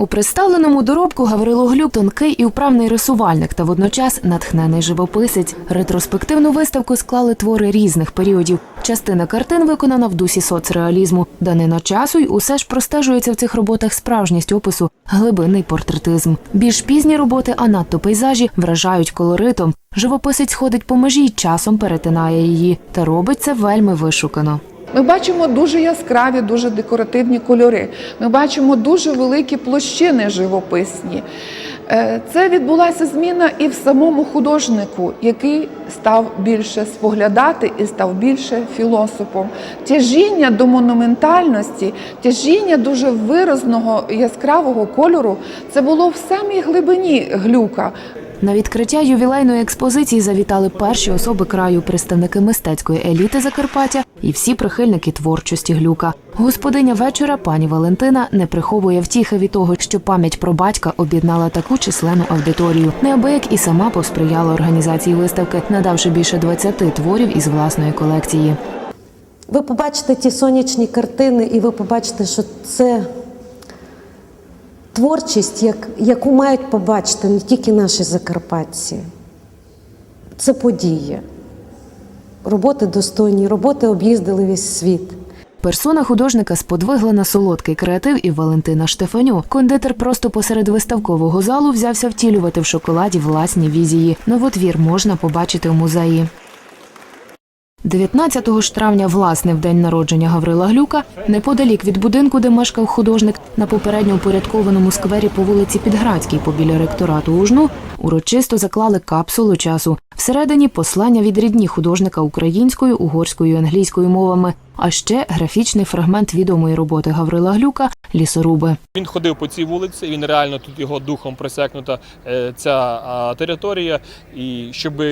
У представленому доробку Гаврило Глюк тонкий і вправний рисувальник та водночас натхнений живописець. Ретроспективну виставку склали твори різних періодів. Частина картин виконана в дусі соцреалізму. Данина часу й усе ж простежується в цих роботах справжність опису, глибинний портретизм. Більш пізні роботи, а надто пейзажі, вражають колоритом. Живописець ходить по межі й часом перетинає її, та робить це вельми вишукано. Ми бачимо дуже яскраві, дуже декоративні кольори. Ми бачимо дуже великі площини живописні. Е, Це відбулася зміна і в самому художнику, який став більше споглядати і став більше філософом. Тяжіння до монументальності, тяжіння дуже виразного яскравого кольору це було в самій глибині глюка. На відкриття ювілейної експозиції завітали перші особи краю, представники мистецької еліти Закарпаття і всі прихильники творчості глюка. Господиня вечора, пані Валентина, не приховує втіхи від того, що пам'ять про батька об'єднала таку численну аудиторію. Неабияк і сама посприяла організації виставки, надавши більше 20 творів із власної колекції. Ви побачите ті сонячні картини, і ви побачите, що це творчість, як, яку мають побачити не тільки наші закарпатці. Це подія. Роботи достойні, роботи об'їздили весь світ. Персона художника сподвигла на солодкий креатив і Валентина Штефаню. Кондитер просто посеред виставкового залу взявся втілювати в шоколаді власні візії. Новотвір можна побачити в музеї. 19 ж травня, власне, в день народження Гаврила Глюка, неподалік від будинку, де мешкав художник, на попередньо упорядкованому сквері по вулиці Підградській, побіля ректорату Ужну, урочисто заклали капсулу часу. Всередині послання від рідні художника українською, угорською і англійською мовами, а ще графічний фрагмент відомої роботи Гаврила Глюка Лісоруби. Він ходив по цій вулиці, він реально тут його духом просякнута е, ця територія. І щоб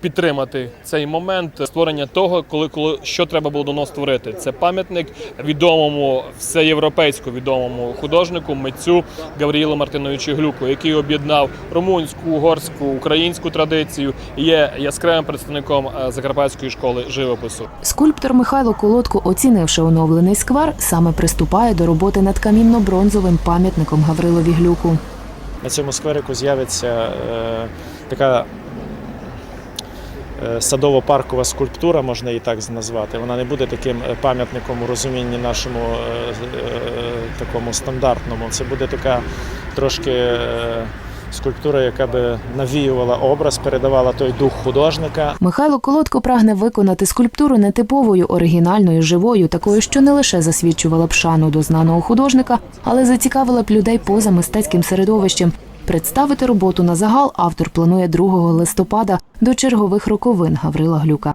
підтримати цей момент створення того, коли, коли що треба було давно створити. Це пам'ятник відомому всеєвропейсько відомому художнику, митцю Гавріїлу Мартиновичу Глюку, який об'єднав румунську, угорську, українську традицію і є яскравим представником е, закарпатської школи живопису. Скульптор Михайло Колодко, оцінивши оновлений сквер, саме приступає до роботи над камінно-бронзовим пам'ятником Гаврилові Глюку. на цьому скверику з'явиться е, така садово-паркова скульптура, можна її так назвати. Вона не буде таким е, пам'ятником у розумінні нашому е, е, такому стандартному. Це буде така трошки е, скульптура, яка би навіювала образ, передавала той дух художника. Михайло Колодко прагне виконати скульптуру нетиповою, оригінальною, живою, такою, що не лише засвідчувала б шану до знаного художника, але зацікавила б людей поза мистецьким середовищем. Представити роботу на загал автор планує 2 листопада до чергових роковин Гаврила Глюка.